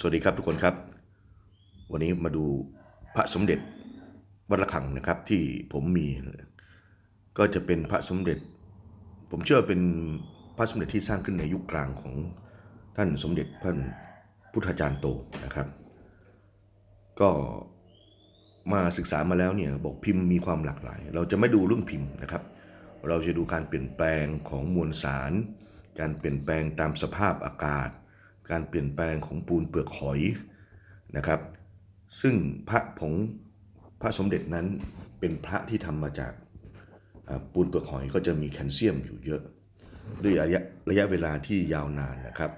สวัสดีครับทุกคนครับ วันนี้มาดูพระสมเด็จวัดระฆังนะครับที่ผมมีก็จะเป็นพระสมเด็จ ผมเชื่อเป็นพระสมเด็จที่สร้างขึ้นในยุคกลางของท่านสมเด็จท่านพุทธาจารย์โตนะครับ ก็มาศึกษามาแล้วเนี่ยบอกพิมพ์มีความหลากหลาย เราจะไม่ดูเรื่องพิมพ์นะครับ เราจะดูการเปลี่ยนแปลงของมวลสาร การเปลี่ยนแปลงตามสภาพอากาศ การเปลี่ยนแปลงของปูนเปลือกหอยนะครับ ซึ่งพระผงพระสมเด็จนั้นเป็นพระที่ทำมาจากปูนเปลือกหอยก็จะมีแคลเซียมอยู่เยอะ ด้วยระยะระยะเวลาที่ยาวนานนะครับ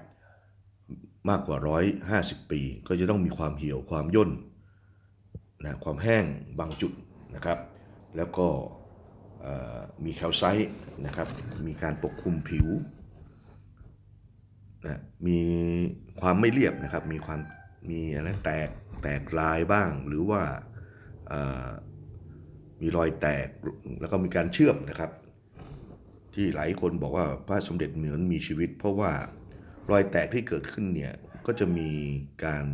มากกว่า 150 ปี ก็จะต้องมีความเหี่ยวความย่นนะความแห้งบางจุดนะครับ แล้วก็มีแคลไซต์นะครับ มีการปกคลุมผิว นะมีความไม่เรียบนะครับ มีความมีอะไรแตกแตกลายบ้าง หรือว่ามีรอยแตกแล้วก็มีการเชื่อมนะครับ ที่หลายคนบอกว่าพระสมเด็จเหมือนมีชีวิต เพราะว่ารอยแตกที่เกิดขึ้นเนี่ยก็จะมีการ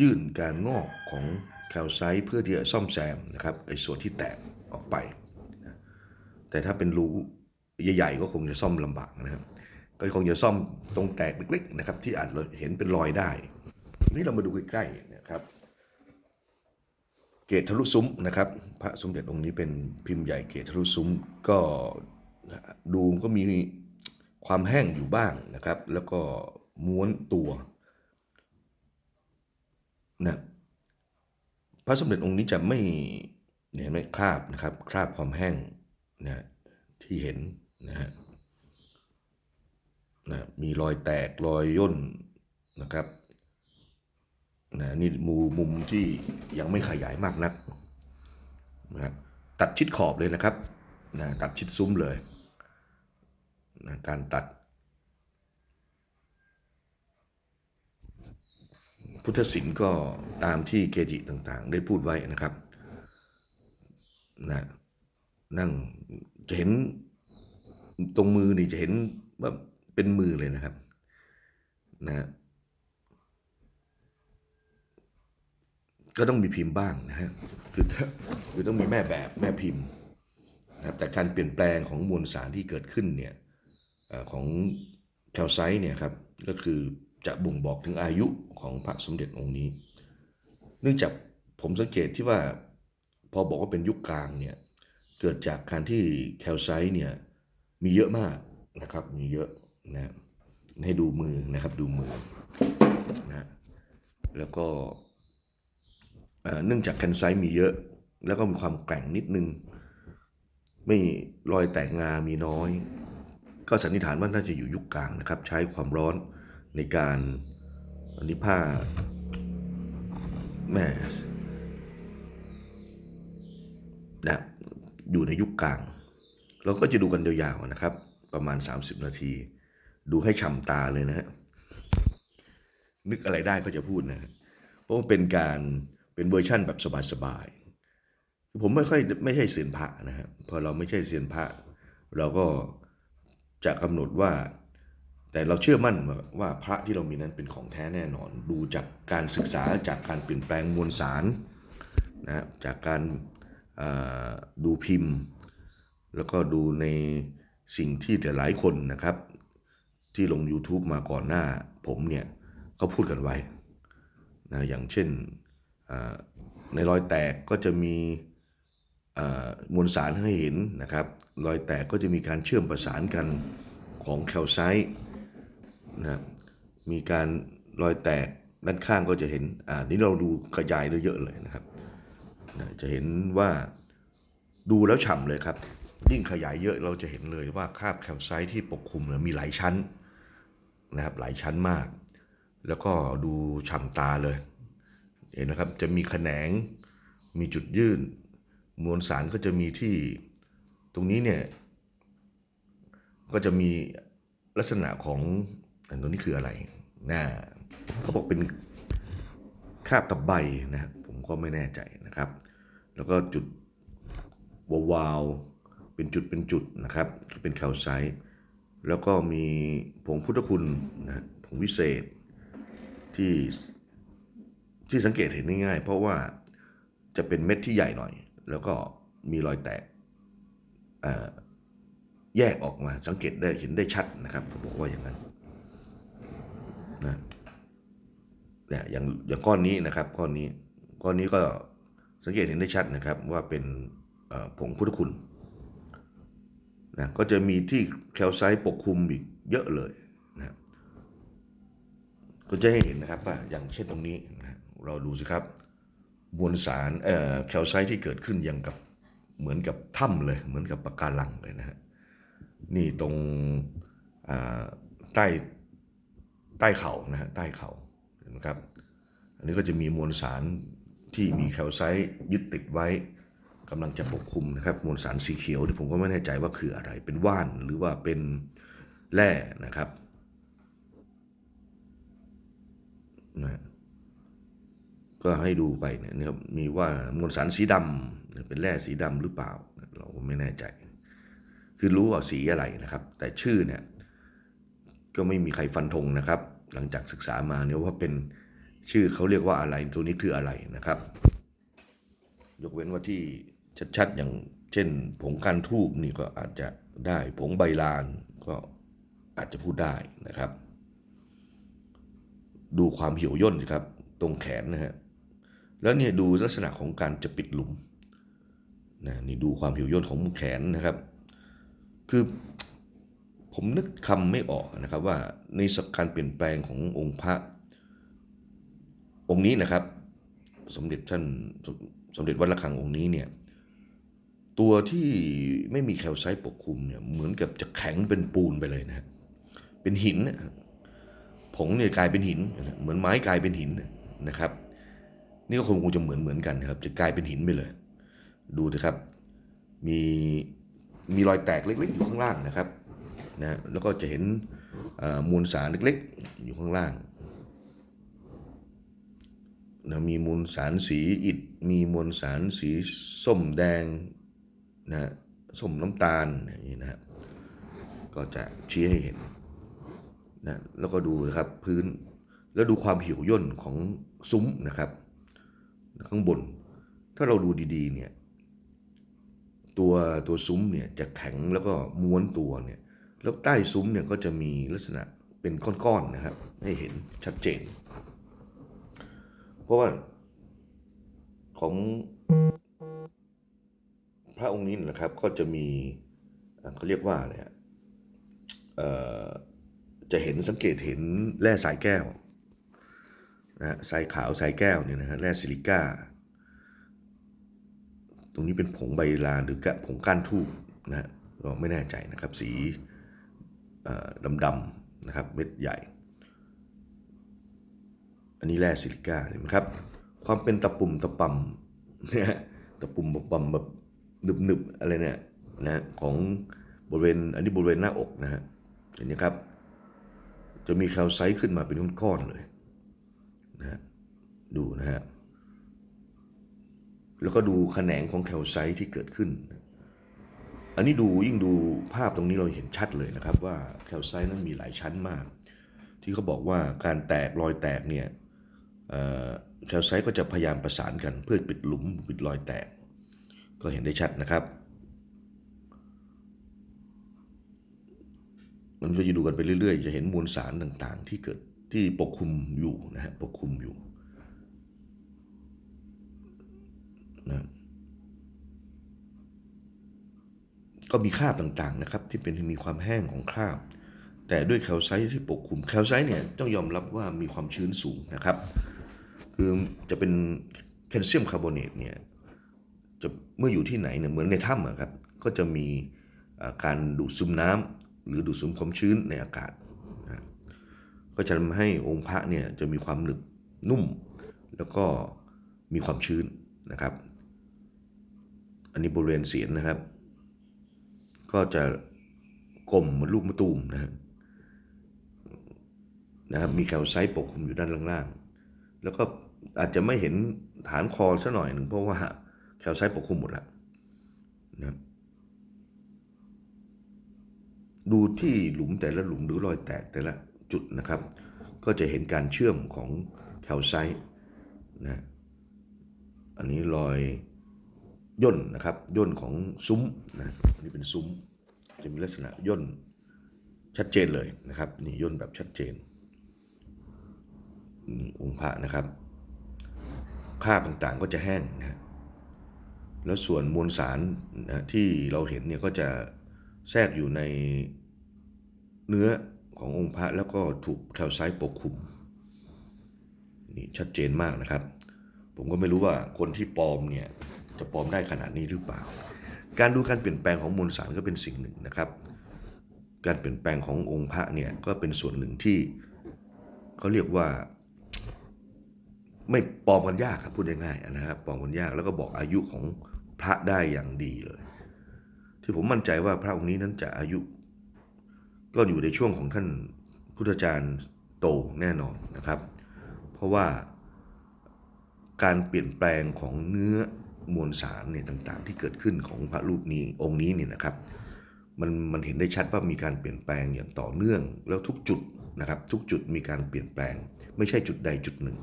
ยื่นการงอกของแคลไซต์เพื่อที่จะซ่อมแซมนะครับไอ้ส่วนที่แตกออกไป แต่ถ้าเป็นรูใหญ่ ๆ ก็คงจะซ่อมลำบากนะครับ ก็คงจะซ่อมตรงแตกเล็กๆนะครับ ที่อาจเห็นเป็นรอยได้ นี่เรามาดูใกล้ๆนะครับ เกตทะลุซุ้มนะครับ พระสมเด็จองค์นี้เป็นพิมพ์ใหญ่เกตทะลุซุ้มก็ดูก็มีความแห้งอยู่บ้างนะครับ แล้วก็ม้วนตัวนะพระสมเด็จองค์นี้จะไม่เนี่ยเห็นไหมคราบนะครับ คราบความแห้งนะที่เห็นนะฮะ นะมีรอยแตกรอยย่นนะครับนะนี่มูมุมที่ยังไม่ขยายมากนักนะตัดชิดขอบเลยนะครับนะตัดชิดซุ้มเลยนะการตัด พุทธศิลป์ก็ตามที่เกจิต่างๆ ได้พูดไว้นะครับนะนั่งจะเห็นตรงมือนี่จะเห็นว่า เป็นมือเลยนะครับนะก็ต้องมีพิมพ์บ้างนะฮะคือถ้าคือต้องมีแม่แบบแม่พิมพ์นะครับแต่การเปลี่ยนแปลงของมวลสารที่เกิดขึ้นเนี่ยของแคลไซต์เนี่ยครับก็คือจะบ่งบอกถึงอายุของพระสมเด็จองค์นี้ เนื่องจากผมสังเกตที่ว่าพอบอกว่าเป็นยุคกลางเนี่ยเกิดจากการที่แคลไซต์เนี่ยมีเยอะมากนะครับมีเยอะ นะให้ดูมือนะครับดูมือนะแล้วก็เนื่องจากแคนไซต์มีเยอะ แล้วก็มีความแกร่งนิดนึง ไม่รอยแตกงามีน้อย ก็สันนิษฐานว่าน่าจะอยู่ยุคกลางนะครับ ใช้ความร้อนในการอันนี้ผ้าแม่นะอยู่ในยุคกลาง เราก็จะดูกันยาวๆนะครับ ประมาณ 30 นาที ดูให้ฉ่ำตาเลยนะฮะนึกอะไรได้ก็จะพูดนะเพราะว่าเป็นการเป็นเวอร์ชั่นแบบสบายๆผมไม่ค่อยไม่ใช่เซียนพระนะครับพอเราไม่ใช่เซียนพระ เราก็จะกำหนดว่า แต่เราเชื่อมั่นว่าพระที่เรามีนั้นเป็นของแท้แน่นอน ดูจากการศึกษาจากการเปลี่ยนแปลงมวลสารนะจากการดูพิมพ์ แล้วก็ดูในสิ่งที่แต่หลายคนนะครับ ที่ลง YouTube มาก่อนหน้า ผมเนี่ยก็พูดกันไว้นะอย่างเช่นในรอยแตกก็จะมีมวลสารให้เห็นนะครับ รอยแตกก็จะมีการเชื่อมประสานกันของแคลไซต์นะครับมีการรอยแตกด้านข้างก็จะเห็นอ่านี่เราดูกระจายเยอะเลยนะครับนะจะเห็นว่าดูแล้วฉ่ำเลยครับ ยิ่งขยายเยอะเราจะเห็นเลยว่าคราบแคลไซต์ที่ปกคลุมมีหลายชั้น นะครับหลายชั้นมาก แล้วก็ดูฉ่ำตาเลย เห็นนะครับจะมีแขนงมีจุดยื่น มวลสารก็จะมีที่ตรงนี้เนี่ยก็จะมีลักษณะของอันนี้คืออะไรนะเขาบอกเป็นคาบตะไบนะครับผมก็ไม่แน่ใจนะครับ แล้วก็จุดวาวๆเป็นจุดเป็นจุดนะครับ เป็นแคลไซต์ แล้วก็มีผงพุทธคุณนะผงวิเศษที่ที่สังเกตเห็นง่ายๆ เพราะว่าจะเป็นเม็ดที่ใหญ่หน่อย แล้วก็มีรอยแตกแยกออกมาสังเกตได้เห็นได้ชัดนะครับผมบอกว่าอย่างนั้นนะเนี่ยอย่างอย่างก้อนนี้นะครับก้อนนี้ก้อนนี้ก็สังเกตเห็นได้ชัดนะครับว่าเป็นผงพุทธคุณ นะก็จะมีที่แคลไซต์ปกคลุมอีกเยอะเลยนะครับก็จะให้เห็นนะครับว่าอย่างเช่นตรงนี้นะเราดูสิครับมวลสารเอ่อแคลไซต์ที่เกิดขึ้นย่างกับเหมือนกับถ้ำเลยเหมือนกับปะการังเลยนะฮะนี่ตรงใต้ใต้เข่านะฮะใต้เข่าเห็นไหมครับ อันนี้ก็จะมีมวลสารที่มีแคลไซต์ยึดติดไว้ กำลังจะปกคลุมนะครับมวลสารสีเขียวที่ผมก็ไม่แน่ใจว่าคืออะไร เป็นว่านหรือว่าเป็นแร่นะครับนะก็ให้ดูไปเนี่ยนะครับมีว่ามวลสารสีดำเป็นแร่สีดำหรือเปล่า เราก็ไม่แน่ใจ คือรู้ว่าสีอะไรนะครับ แต่ชื่อเนี่ยก็ไม่มีใครฟันธงนะครับ หลังจากศึกษามาเนี่ยว่าเป็นชื่อเขาเรียกว่าอะไรตัวนี้คืออะไรนะครับ ยกเว้นว่าที่ ชัดๆ อย่างเช่น ผงการทูบนี่ก็อาจจะได้ ผงใบลานก็อาจจะพูดได้นะครับ ดูความเหี่ยวย่นสิครับ ตรงแขนนะฮะแล้วเนี่ยดูลักษณะของการจะปิดหลุมนะนี่ดูความเหี่ยวย่นของแขนนะครับ คือผมนึกคำไม่ออกนะครับว่าในสักการเปลี่ยนแปลงขององค์พระองค์นี้นะครับ สมเด็จท่านสมเด็จวัดระฆังองค์นี้เนี่ย ตัวที่ไม่มีแคลไซต์ปกคลุมเนี่ยเหมือนกับจะแข็งเป็นปูนไปเลยนะเป็นหินนะผงเนี่ยกลายเป็นหิน เหมือนไม้กลายเป็นหินนะครับ นี่ก็คงคงจะเหมือนเหมือนกันนะครับ จะกลายเป็นหินไปเลย ดูนะครับ มีมีรอยแตกเล็กๆอยู่ข้างล่างนะครับนะแล้วก็จะเห็นมวลสารเล็กๆ อยู่ข้างล่างนะมีมวลสารสีอิฐมีมวลสารสีส้มแดง นะส้มน้ำตาลอย่างนี้นะครับก็จะชี้ให้เห็นนะแล้วก็ดูนะครับพื้นแล้วดูความเหี่ยวย่นของซุ้มนะครับ ข้างบน ถ้าเราดูดีๆเนี่ยตัวตัวซุ้มเนี่ยจะแข็งแล้วก็ม้วนตัวเนี่ยแล้วใต้ซุ้มเนี่ยก็จะมีลักษณะเป็นก้อนๆนะครับ ให้เห็นชัดเจน เพราะว่าของ ระองค์นี้นะครับก็จะมีเขาเรียกว่าอะไรอะเอ่อจะเห็นสังเกตเห็นแร่สายแก้วนะฮะสายขาวสายแก้วเนี่ยนะฮะแร่ซิลิก้า ตรงนี้เป็นผงใบลานหรือกะผงก้านทูบนะฮะก็ไม่แน่ใจนะครับสีดำๆนะครับเม็ดใหญ่ อันนี้แร่ซิลิก้าเห็นไหมครับ ความเป็นตะปุ่มตะปำเนี่ยตะปุ่มตะปำแบบ หนึบๆอะไรเนี่ยนะของบริเวณอันนี้บริเวณหน้าอกนะฮะเห็นไหมครับ จะมีแคลไซต์ขึ้นมาเป็นก้อนๆเลยนะฮะดูนะฮะแล้วก็ดูแขนงของแคลไซต์ที่เกิดขึ้น อันนี้ดูยิ่งดูภาพตรงนี้เราเห็นชัดเลยนะครับ ว่าแคลไซต์นั้นมีหลายชั้นมาก ที่เขาบอกว่าการแตกรอยแตกเนี่ยแคลไซต์ก็จะพยายามประสานกันเพื่อปิดหลุมปิดรอยแตก ก็เห็นได้ชัดนะครับ มันก็จะดูกันไปเรื่อย ๆ จะเห็นมวลสารต่างๆ ที่เกิดที่ปกคลุมอยู่นะฮะปกคลุมอยู่นะก็มีคราบต่างๆนะครับ ที่เป็นมีความแห้งของคราบ แต่ด้วยแคลไซต์ที่ปกคลุมแคลไซต์เนี่ยต้องยอมรับว่ามีความชื้นสูงนะครับ คือจะเป็นแคลเซียมคาร์บอเนตเนี่ย จะเมื่ออยู่ที่ไหนเนี่ยเหมือนในถ้ำอะครับก็จะมีการดูดซึมน้ำหรือดูดซึมความชื้นในอากาศนะก็จะทำให้องค์พระเนี่ยจะมีความหนึบนุ่ม แล้วก็มีความชื้นนะครับ อันนี้บริเวณเสียนนะครับ ก็จะกลมเหมือนลูกมะตูมนะฮะนะครับมีแคลไซต์ปกคลุมอยู่ด้านล่างๆแล้วก็อาจจะไม่เห็นฐานคอซะหน่อยหนึ่งเพราะว่า แคลไซต์ปกคลุมหมดแล้วนะครับดูที่หลุมแต่ละหลุมหรือรอยแตกแต่ละจุดนะครับ ก็จะเห็นการเชื่อมของแคลไซต์นะอันนี้รอยย่นนะครับย่นของซุ้มนะอันนี้เป็นซุ้มจะมีลักษณะย่นชัดเจนเลยนะครับนี่ย่นแบบชัดเจนองค์พระนะครับคราต่างๆก็จะแห้งนะ แล้วส่วนมวลสารนะที่เราเห็นเนี่ยก็จะแทรกอยู่ในเนื้อขององค์พระแล้วก็ถูกแคลไซต์ปกคลุมนี่ชัดเจนมากนะครับ ผมก็ไม่รู้ว่าคนที่ปลอมเนี่ยจะปลอมได้ขนาดนี้หรือเปล่า การดูการเปลี่ยนแปลงของมวลสารก็เป็นสิ่งหนึ่งนะครับ การเปลี่ยนแปลงขององค์พระเนี่ยก็เป็นส่วนหนึ่งที่เขาเรียกว่า ไม่ปลอมกันยากครับพูดง่ายๆนะครับปลอมกันยากแล้วก็บอกอายุของ พระได้อย่างดีเลย ที่ผมมั่นใจว่าพระองค์นี้นั้นจะอายุ ก็อยู่ในช่วงของท่านพุทธจารย์โตแน่นอนนะครับ เพราะว่าการเปลี่ยนแปลงของเนื้อมวลสารเนี่ยต่างๆ ที่เกิดขึ้นของพระรูปนี้องค์นี้เนี่ยนะครับมันมันเห็นได้ชัดว่ามีการเปลี่ยนแปลงอย่างต่อเนื่องแล้วทุกจุดนะครับ ทุกจุดมีการเปลี่ยนแปลง ไม่ใช่จุดใดจุดหนึ่ง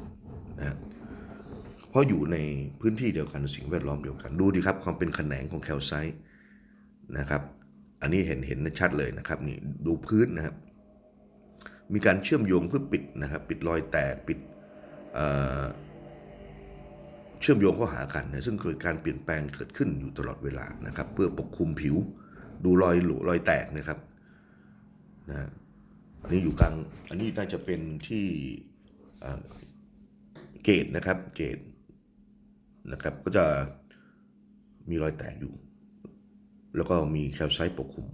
นะฮะ เพราะอยู่ในพื้นที่เดียวกันสิ่งแวดล้อมเดียวกัน ดูดิครับความเป็นแขนงของแคลไซต์นะครับ อันนี้เห็นเห็นชัดเลยนะครับนี่ดูพื้นนะครับ มีการเชื่อมโยงเพื่อปิดนะครับ ปิดรอยแตกปิดเเชื่อมโยงเข้าหากันนะซึ่งเกิดการเปลี่ยนแปลงเกิดขึ้นอยู่ตลอดเวลานะครับ เพื่อปกคลุมผิว ดูรอยหลุรอยแตกนะครับนะอันนี้อยู่กลาง อันนี้น่าจะเป็นที่เกตนะครับ เกต นะครับ ก็จะมีรอยแตกอยู่ แล้วก็มีแคลไซต์ปกคลุม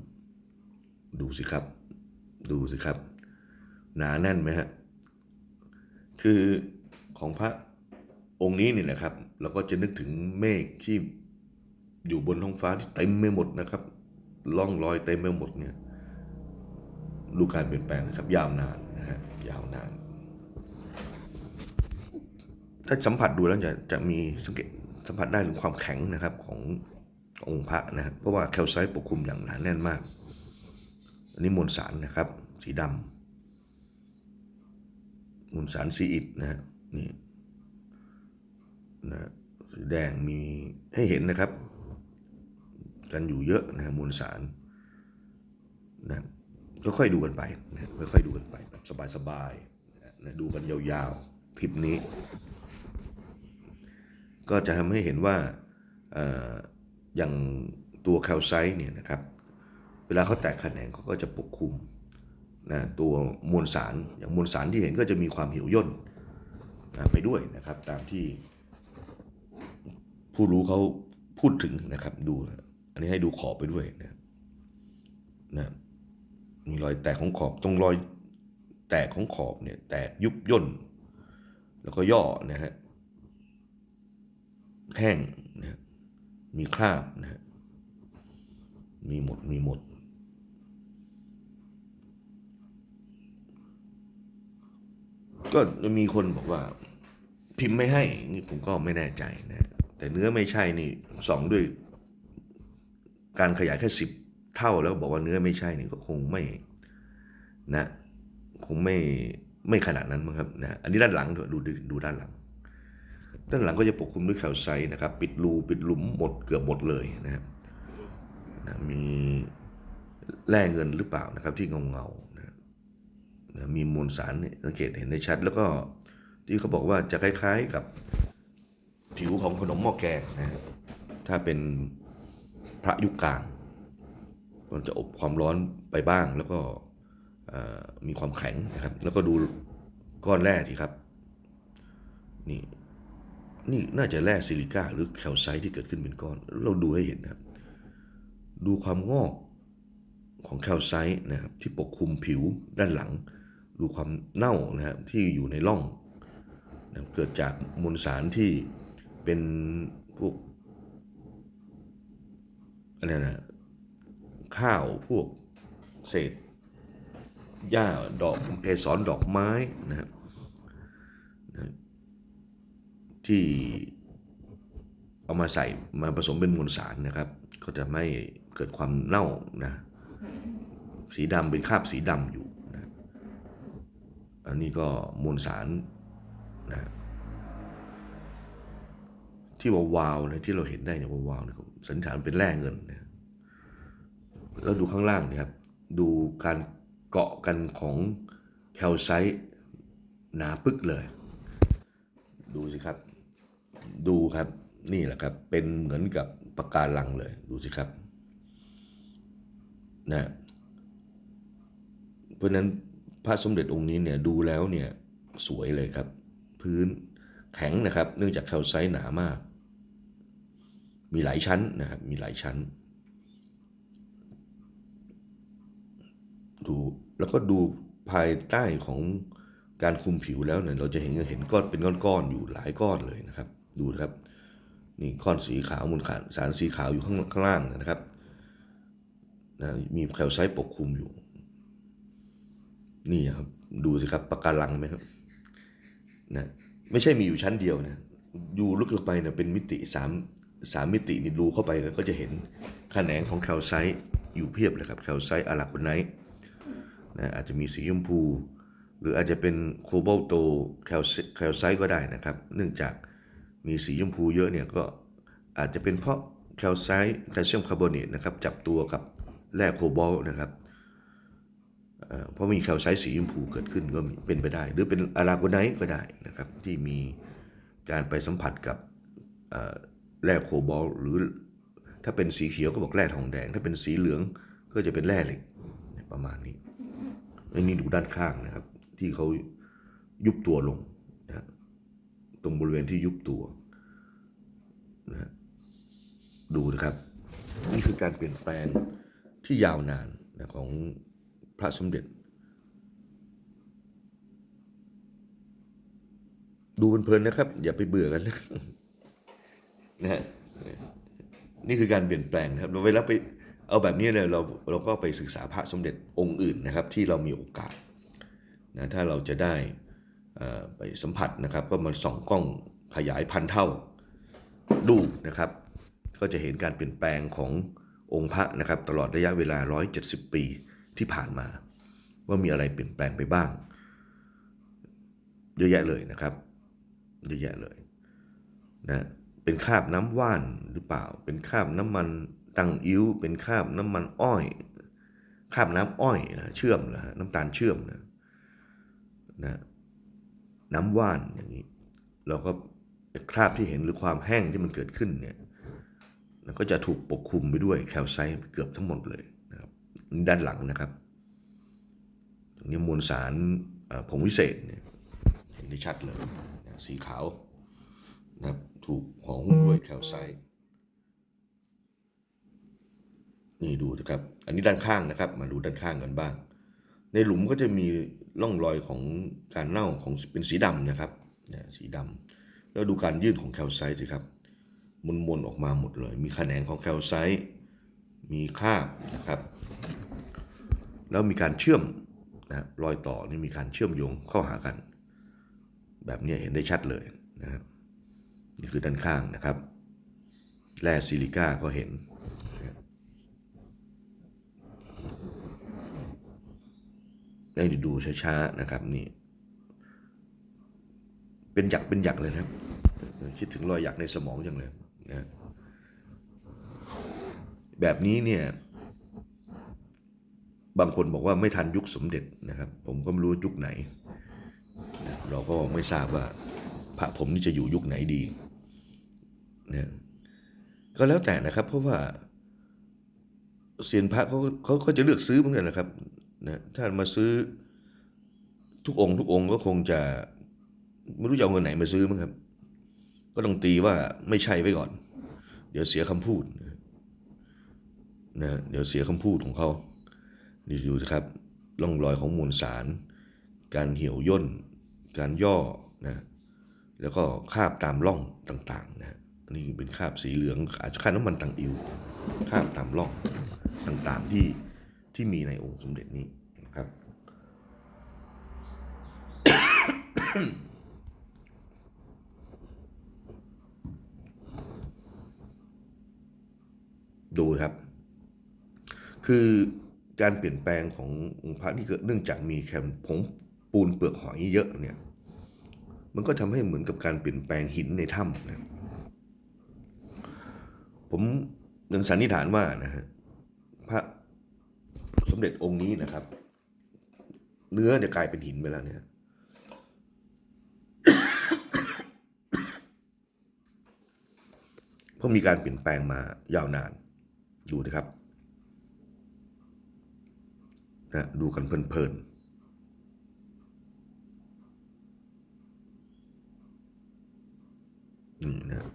ดูสิครับ ดูสิครับ หนาแน่นไหมฮะ คือของพระองค์นี้เนี่ยนะครับ เราก็จะนึกถึงเมฆที่อยู่บนท้องฟ้าที่เต็มไปหมดนะครับล่องรอยเต็มไปหมดเนี่ยดูการเปลี่ยนแปลงนะครับ ยาวนานนะฮะยาวนาน ถ้าสัมผัสดูแล้วจะจะมีสังเกตสัมผัสได้ถึงความแข็งนะครับขององค์พระนะครับเพราะว่าแคลไซต์ปกคลุมอย่างหนาแน่นมาก อันนี้มวลสารนะครับ สีดำมวลสารซีอิดนะฮะนี่นะสีแดงมีให้เห็นนะครับ กันอยู่เยอะนะฮะมวลสารนะก็ค่อยดูกันไปนะค่อยๆดูกันไปแบบสบายๆนะดูกันยาวๆคลิปนี้ ก็จะทำให้เห็นว่าออย่างตัวแคลไซต์เนี่ยนะครับ เวลาเขาแตกแขนงเขาก็จะปกคลุมนะตัวมวลสารอย่างมวลสารที่เห็นก็จะมีความเหี่ยวย่นนะไปด้วยนะครับ ตามที่ผู้รู้เขาพูดถึงนะครับ ดูนะอันนี้ให้ดูขอบไปด้วยนะนะมีรอยแตกของขอบตรงรอยแตกของขอบเนี่ยแตกยุบย่น แล้วก็ย่อนะฮะ แห้งนะมีคราบนะฮะมีหมดมีหมด ก็มีคนบอกว่า พิมพ์ไม่ให้ นี่ผมก็ไม่แน่ใจนะ แต่เนื้อไม่ใช่นี่สองด้วย การขยายแค่สิบเท่าแล้วบอกว่าเนื้อไม่ใช่นี่ก็คงไม่นะ คงไม่ไม่ขนาดนั้นมั้งครับนะ อันนี้ด้านหลังดูดูดูด้านหลัง ด้านหลังก็จะปกคลุมด้วยแคลไซต์นะครับ ปิดรูปิดหลุมหมดเกือบหมดเลยนะครับนะมีแร่เงินหรือเปล่านะครับที่เงาเงานะนะมีมวลสารเนี่ยสังเกตเห็นได้ชัด แล้วก็ที่เขาบอกว่าจะคล้ายๆกับผิวของขนมหม้อแกงนะครับถ้าเป็นพระยุคกลาง มันจะอบความร้อนไปบ้าง แล้วก็มีความแข็งนะครับ แล้วก็ดูก้อนแร่ทีครับ นี่ นี่น่าจะแร่ซิลิก้าหรือแคลไซต์ที่เกิดขึ้นเป็นก้อน เราดูให้เห็นนะครับ ดูความงอกของแคลไซต์นะครับที่ปกคลุมผิวด้านหลัง ดูความเน่านะครับที่อยู่ในร่องนะเกิดจากมวลสารที่เป็นพวกอะไรนะข้าวพวกเศษหญ้าดอกเกสรดอกไม้นะครับ ที่เอามาใส่มาผสมเป็นมวลสารนะครับ ก็จะไม่เกิดความเน่านะ สีดำเป็นคราบสีดำอยู่นะอันนี้ก็มวลสารนะที่วาวๆนะที่เราเห็นได้เนี่ยวาวๆเนี่ยสันนิษฐานเป็นแร่เงินนะแล้วดูข้างล่างนี่ยครับ ดูการเกาะกันของแคลไซต์หนาปึกเลย ดูสิครับ ดูครับนี่แหละครับ เป็นเหมือนกับปะการังเลยดูสิครับนะเพราะนั้นพระสมเด็จองค์นี้เนี่ยดูแล้วเนี่ยสวยเลยครับ พื้นแข็งนะครับ เนื่องจากแคลไซต์หนามาก มีหลายชั้นนะครับ มีหลายชั้น ดูแล้วก็ดูภายใต้ของการคุมผิวแล้วเนี่ยเราจะเห็นเห็นก้อนเป็นก้อนๆอยู่หลายก้อนเลยนะครับ ดูนะครับ นี่ก้อนสีขาวมูลขาสารสีขาวอยู่ข้างข้างล่างนะครับนะมีแคลไซต์ปกคลุมอยู่ นี่ครับ ดูสิครับปะการังไหมครับนะไม่ใช่มีอยู่ชั้นเดียวนะอยู่ลึกลงไปเนี่ยเป็นมิติสามสามมิตินี่ดูเข้าไปก็จะเห็นแขนงของแคลไซต์อยู่เพียบเลยครับแคลไซต์อาราโกไนท์นะอาจจะมีสีชมพู หรืออาจจะเป็นโคบอลโตแคลไซต์ก็ได้นะครับ เนื่องจาก มีสีชมพูเยอะเนี่ยก็อาจจะเป็นเพราะแคลไซต์แคลเซียมคาร์บอเนตนะครับจับตัวกับแร่โคบอลนะครับเพราะมีแคลไซต์สีชมพูเกิดขึ้นก็เป็นไปได้ หรือเป็นอาราโกไนท์ก็ได้นะครับที่มีการไปสัมผัสกับแร่โคบอลหรือถ้าเป็นสีเขียวก็บอกแร่ทองแดง ถ้าเป็นสีเหลืองก็จะเป็นแร่เหล็กประมาณนี้อันนี้ดูด้านข้างนะครับ ที่เขายุบตัวลง ตรงบริเวณที่ยุบตัวนะดูนะครับนี่คือการเปลี่ยนแปลงที่ยาวนานนะของพระสมเด็จ ดูเพลินๆนะครับ อย่าไปเบื่อกันนะนะฮะนี่คือการเปลี่ยนแปลงครับเราเวลาไปเอาแบบนี้เนี่ยเราเราก็ไปศึกษาพระสมเด็จองค์อื่นนะครับ ที่เรามีโอกาสนะถ้าเราจะได้ ไปสัมผัสนะครับ ก็มาส่องกล้องขยายพันเท่าดูนะครับ ก็จะเห็นการเปลี่ยนแปลงขององค์พระนะครับ ตลอดระยะเวลา 170 ปีที่ผ่านมา ว่ามีอะไรเปลี่ยนแปลงไปบ้าง เยอะแยะเลยนะครับเยอะแยะเลยนะเป็นคราบน้ำว่านหรือเปล่า เป็นคราบน้ำมันตังอิ้ว เป็นคราบน้ำมันอ้อยคราบน้ำอ้อยนะเชื่อมนะฮะน้ำตาลเชื่อมนะนะ น้ำว่านอย่างนี้ เราก็คราบที่เห็นหรือความแห้งที่มันเกิดขึ้นเนี่ยแล้วก็จะถูกปกคลุมไปด้วยแคลไซต์เกือบทั้งหมดเลยนะครับนี่ด้านหลังนะครับตรงนี้มวลสารผงวิเศษเนี่ยเห็นได้ชัดเลยสีขาวนะครับถูกห่อหุ้มด้วยแคลไซต์นี่ดูนะครับ อันนี้ด้านข้างนะครับ มาดูด้านข้างกันบ้าง ในหลุมก็จะมี ร่องรอยของการเน่าของเป็นสีดำนะครับเนี่ยสีดำแล้วดูการยื่นของแคลไซต์สิครับมนมนๆออกมาหมดเลย มีขแขนงของแคลไซต์มีคาบนะครับ แล้วมีการเชื่อมนะรอยต่อนี่มีการเชื่อมโยงเข้าหากัน แบบนี้เห็นได้ชัดเลยนะครับนี่คือด้านข้างนะครับแร่ซิลิก้าก็เห็นนะครับ ได้ดูช้าๆนะครับนี่ เป็นหยักเป็นหยักเลยนะครับ คิดถึงรอยหยักในสมองจังเลยนะแบบนี้เนี่ย บางคนบอกว่าไม่ทันยุคสมเด็จนะครับ ผมก็ไม่รู้ยุคไหนนะเราก็ไม่ทราบว่าพระผมนี่จะอยู่ยุคไหนดีนะก็แล้วแต่นะครับ เพราะว่าเซียนพระเขาเขาเขาจะเลือกซื้อเหมือนกันนะครับ นะถ้ามาซื้อทุกองค์ทุกองค์ก็คงจะไม่รู้จะเอาเงินไหนมาซื้อมั้งครับ ก็ต้องตีว่าไม่ใช่ไว้ก่อน เดี๋ยวเสียคำพูดนะเดี๋ยวเสียคำพูดของเขานี่ดูสิครับร่องรอยของมวลสาร การเหี่ยวย่น การย่อนะแล้วก็คาบตามร่องต่างๆนะอันนี่เป็นคาบสีเหลืองอาจจะคาบน้ำมันตังอิวคาบตามร่องต่างๆที่ ที่มีในองค์สมเด็จนี้นะครับดูครับ คือการเปลี่ยนแปลงขององค์พระนี่เกิดเนื่องจากมีแคมผงปูนเปลือกหอยเยอะเนี่ย มันก็ทำให้เหมือนกับการเปลี่ยนแปลงหินในถ้ำนะผมยังสันนิษฐานว่านะฮะพระ สมเด็จองค์นี้นะครับ เนื้อเนี่ยกลายเป็นหินไปแล้วเนี่ยเพราะมีการเปลี่ยนแปลงมายาวนาน ดูนะครับนะดูกันเพลินๆนี่นะ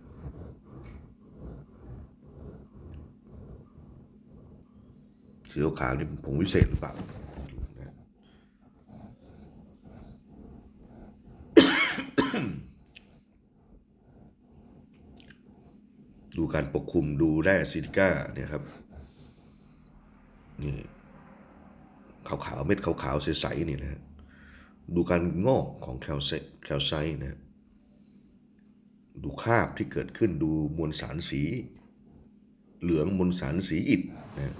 สีขาวนี่เป็นผงวิเศษหรือเปล่าดูการปกคลุมดูแร่ซิลิก้าเนี่ยครับนี่ขาวๆเม็ดขาวๆใสๆนี่นะฮะดูการงอกของแคลไซแคลไซนะฮะดูคราบที่เกิดขึ้นดูมวลสารสี เหลืองมวลสารสีอิฐนะฮะ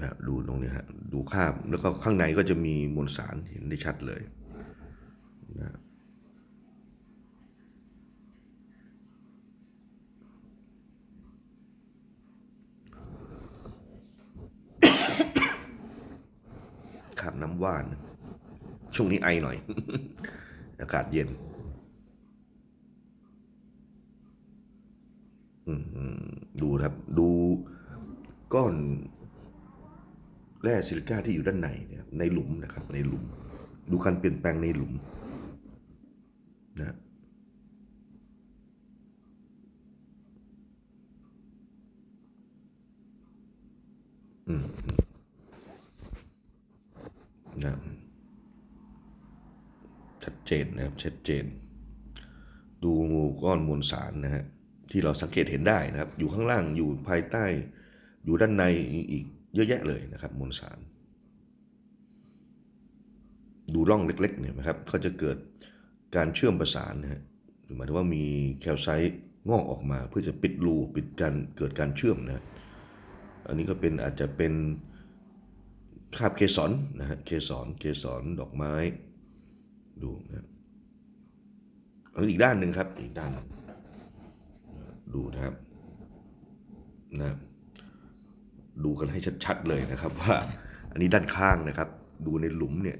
นะดูตรงนี้ฮะดูคาบแล้วก็ข้างในก็จะมีมวลสารเห็นได้ชัดเลยนะขาบน้ำว่าน ช่วงนี้ไอหน่อย อากาศเย็นอืมดูครับ ดูก้อน แร่ซิลิก้าที่อยู่ด้านในเนี่ยในหลุมนะครับ ในหลุม ดูการเปลี่ยนแปลงในหลุมนะอืมนะชัดเจนนะครับชัดเจน ดูงูก้อนมวลสารนะฮะที่เราสังเกตเห็นได้นะครับ อยู่ข้างล่างอยู่ภายใต้ อยู่ด้านในอีก เยอะแยะเลยนะครับมวลสาร ดูร่องเล็กๆเนี่ยนะครับก็จะเกิดการเชื่อมประสานนะฮะหมายถึงว่ามีแคลไซต์งอกออกมาเพื่อจะปิดรูปิดการเกิดการเชื่อมนะฮะอันนี้ก็เป็นอาจจะเป็นคาบเกสรนะฮะเกสรเกสรดอกไม้ดูนะอันนี้อีกด้านหนึ่งครับอีกด้านหนึ่งดูนะครับนะ ดูกันให้ชัดๆเลยนะครับ ว่าอันนี้ด้านข้างนะครับ ดูในหลุมเนี่ย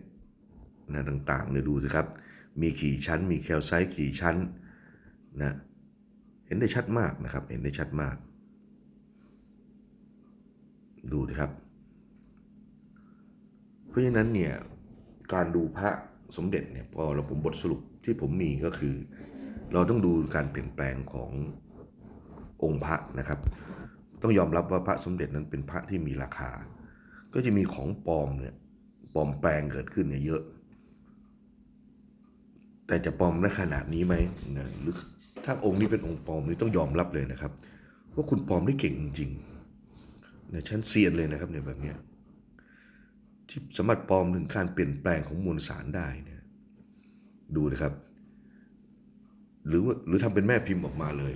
นะต่างๆเนี่ยดูสิครับ มีกี่ชั้น มีแคลไซต์กี่ชั้นนะเห็นได้ชัดมากนะครับ เห็นได้ชัดมาก ดูสิครับ เพราะฉะนั้นเนี่ยการดูพระสมเด็จเนี่ยพอเราผมบทสรุปที่ผมมีก็คือ เราต้องดูการเปลี่ยนแปลงขององค์พระนะครับ ต้องยอมรับว่าพระสมเด็จนั้นเป็นพระที่มีราคา ก็จะมีของปลอมเนี่ยปลอมแปลงเกิดขึ้นเนี่ยเยอะ แต่จะปลอมในขนาดนี้ไหมนะหรือถ้าองค์นี้เป็นองค์ปลอมนี่ต้องยอมรับเลยนะครับ ว่าคุณปลอมได้เก่งจริงๆเนี่ยชั้นเซียนเลยนะครับเนี่ยแบบเนี้ยที่สามารถปลอมถึงการเปลี่ยนแปลงของมวลสารได้เนี่ยดูนะครับ หรือว่าหรือทำเป็นแม่พิมพ์ออกมาเลย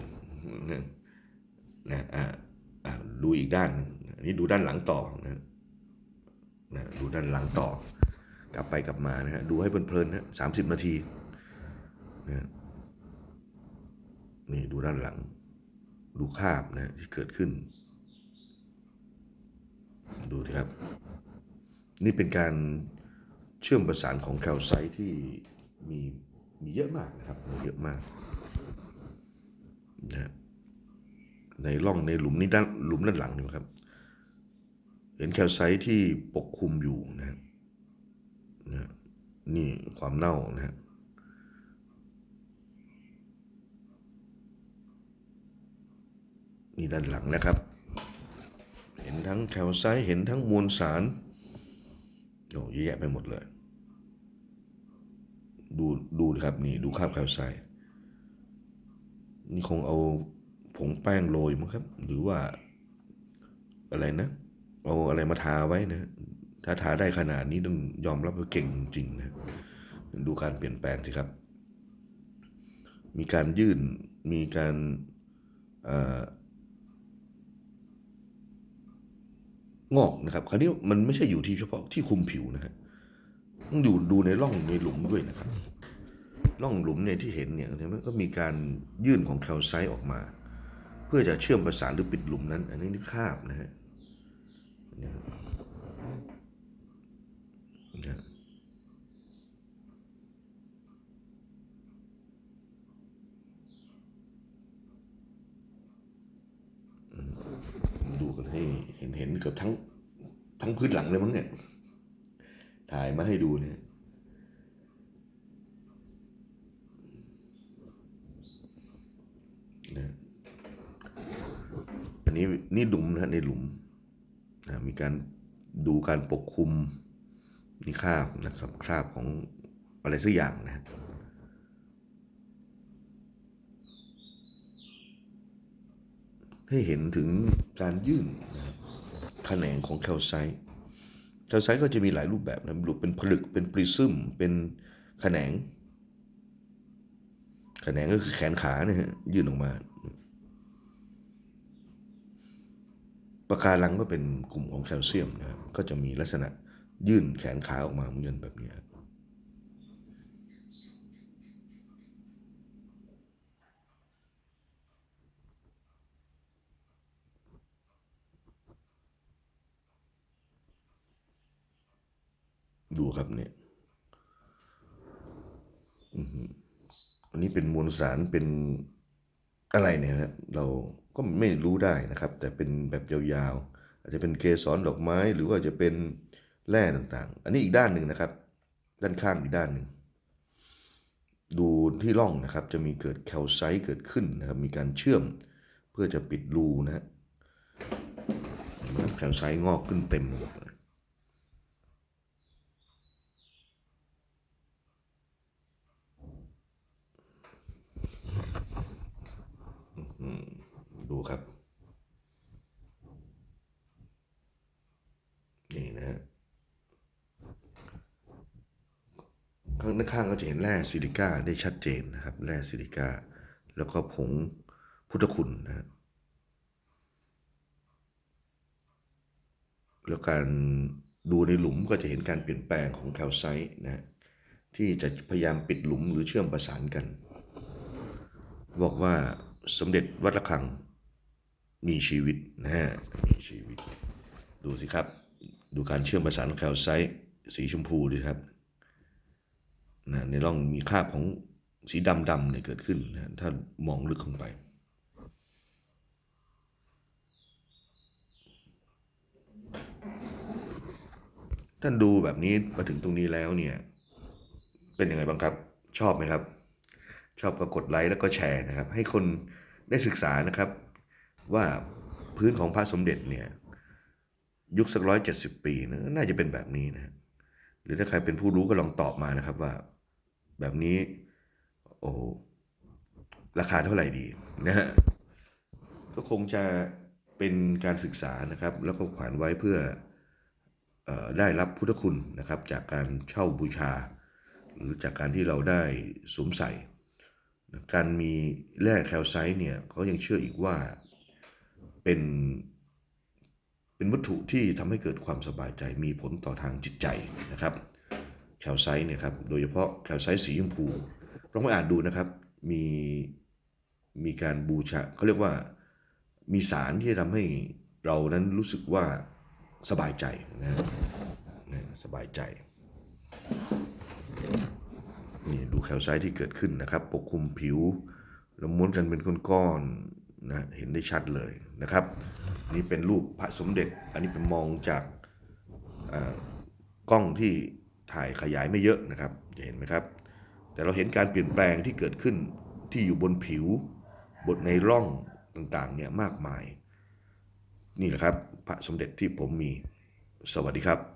นะนะอ่าอ่า ดูอีกด้านนึ่งอันนี้ดูด้านหลังต่อนะนะดูด้านหลังต่อ กลับไปกลับมานะฮะดูให้เพลินๆนะสามสิบนาทีนะนี่ดูด้านหลัง ดูคาบนะที่เกิดขึ้น ดูสิครับ นี่เป็นการเชื่อมประสานของแคลไซต์ที่มีมีเยอะมากนะครับ มีเยอะมากนะฮะ ในร่องในหลุมนี้ด้านหลุมด้านหลังนี่ครับ เห็นแคลไซต์ที่ปกคลุมอยู่นะฮะนี่ความเน่านะฮะนี่ด้านหลังนะครับ เห็นทั้งแคลไซต์เห็นทั้งมวลสารโอ้เยอะแยะไปหมดเลย ดูดูครับนี่ดูคราบแคลไซต์นี่คงเอา ผงแป้งโรยมั้งครับ หรือว่า อะไรนะ เอาอะไรมาทาไว้นะ ถ้าทาได้ขนาดนี้ต้องยอมรับว่าเก่งจริงนะ ดูการเปลี่ยนแปลงสิครับ มีการยื่น มีการเอ่องอกนะครับ คราวนี้มันไม่ใช่อยู่ที่เฉพาะที่คุมผิวนะฮะต้องดูดูในร่องในหลุมด้วยนะครับ ร่องหลุมเนี่ยที่เห็นเนี่ยมันก็มีการยื่นของแคลไซต์ออกมา พื่อจะเชื่อมประสานหรือปิดหลุมนั้น อันนี้นี่คาบนะฮะดูกันให้เห็นเห็นเกือบทั้งทั้งพื้นหลังเลยมั้งเนี่ย ถ่ายมาให้ดูเนี่ย นะอั นนี้นี่หลุมนะในหลุมนะมีการดูการปกคลุมนี่คราบนะครับคราบของอะไรสักอย่างนะให้เห็นถึงการยื่นแขนงของแคลไซต์แคลไซต์ก็จะมีหลายรูปแบบนะเป็นผลึกเป็นปริซึมเป็นแขนงแขนงก็คือแขนขาเนี่ยฮะยื่นออกมา ปะการังก็เป็นกลุ่มของแคลเซียมนะครับก็จะมีลักษณะยื่นแขนขาออกมาเหมือนแบบนี้ดูครับเนี่ยอันนี้เป็นมวลสารเป็น อะไรเนี่ยเราก็ไม่รู้ได้นะครับ แต่เป็นแบบยาวๆอาจจะเป็นเกสรดอกไม้หรือว่าจะเป็นแร่ต่างๆ อันนี้อีกด้านหนึ่งนะครับ ด้านข้างอีกด้านหนึ่งดูที่ร่องนะครับจะมีเกิดแคลไซต์เกิดขึ้นนะครับมีการเชื่อมเพื่อจะปิดรูนะฮะแคลไซต์งอกขึ้นเต็มหม ดูครับ นี่นะฮะข้างข้างก็จะเห็นแร่ซิลิก้าได้ชัดเจนนะครับ แร่ซิลิก้า แล้วก็ผงพุทธคุณนะแล้วการดูในหลุมก็จะเห็นการเปลี่ยนแปลงของแคลไซต์นะที่จะพยายามปิดหลุมหรือเชื่อมประสานกัน บอกว่าสมเด็จวัดระฆัง มีชีวิตนะฮะมีชีวิต ดูสิครับ ดูการเชื่อมประสานของแคลไซต์สีชมพูดูครับนะในร่องมีคราบของสีดำดำเนี่ยเกิดขึ้นนะถ้ามองลึกลงไป ท่านดูแบบนี้มาถึงตรงนี้แล้วเนี่ย เป็นยังไงบ้างครับ ชอบไหมครับ ชอบก็กดไลค์แล้วก็แชร์นะครับ ให้คนได้ศึกษานะครับ ว่าพื้นของพระสมเด็จเนี่ยยุคสักร้อยเจ็ดสิบปีนะน่าจะเป็นแบบนี้นะหรือถ้าใครเป็นผู้รู้ก็ลองตอบมานะครับว่า แบบนี้ โอ้ราคาเท่าไหร่ดีนะฮะก็คงจะเป็นการศึกษานะครับ แล้วก็ขวานไว้เพื่อออได้รับพุทธคุณนะครับ จากการเช่าบูชา หรือจากการที่เราได้สวมใส่ การมีแร่แคลไซต์เนี่ยเขายังเชื่ออีกว่า เป็นเป็นวัตถุที่ทำให้เกิดความสบายใจมีผลต่อทางจิตใจนะครับแคลไซต์เนี่ยครับโดยเฉพาะแคลไซต์สีชมพูลองไปอ่านดูนะครับมีมีการบูชาเขาเรียกว่ามีสารที่ทำให้เรานั้นรู้สึกว่าสบายใจนะฮะนะสบายใจนี่ดูแคลไซต์ที่เกิดขึ้นนะครับ ปกคลุมผิวแล้วม้วนกันเป็นก้อนๆ นะเห็นได้ชัดเลยนะครับ นี่เป็นรูปพระสมเด็จ อันนี้เป็นมองจากอ่ากล้องที่ถ่ายขยายไม่เยอะนะครับจะเห็นไหมครับ แต่เราเห็นการเปลี่ยนแปลงที่เกิดขึ้นที่อยู่บนผิวบนในร่องต่างๆเนี่ยมากมาย นี่แหละครับ พระสมเด็จที่ผมมีสวัสดีครับ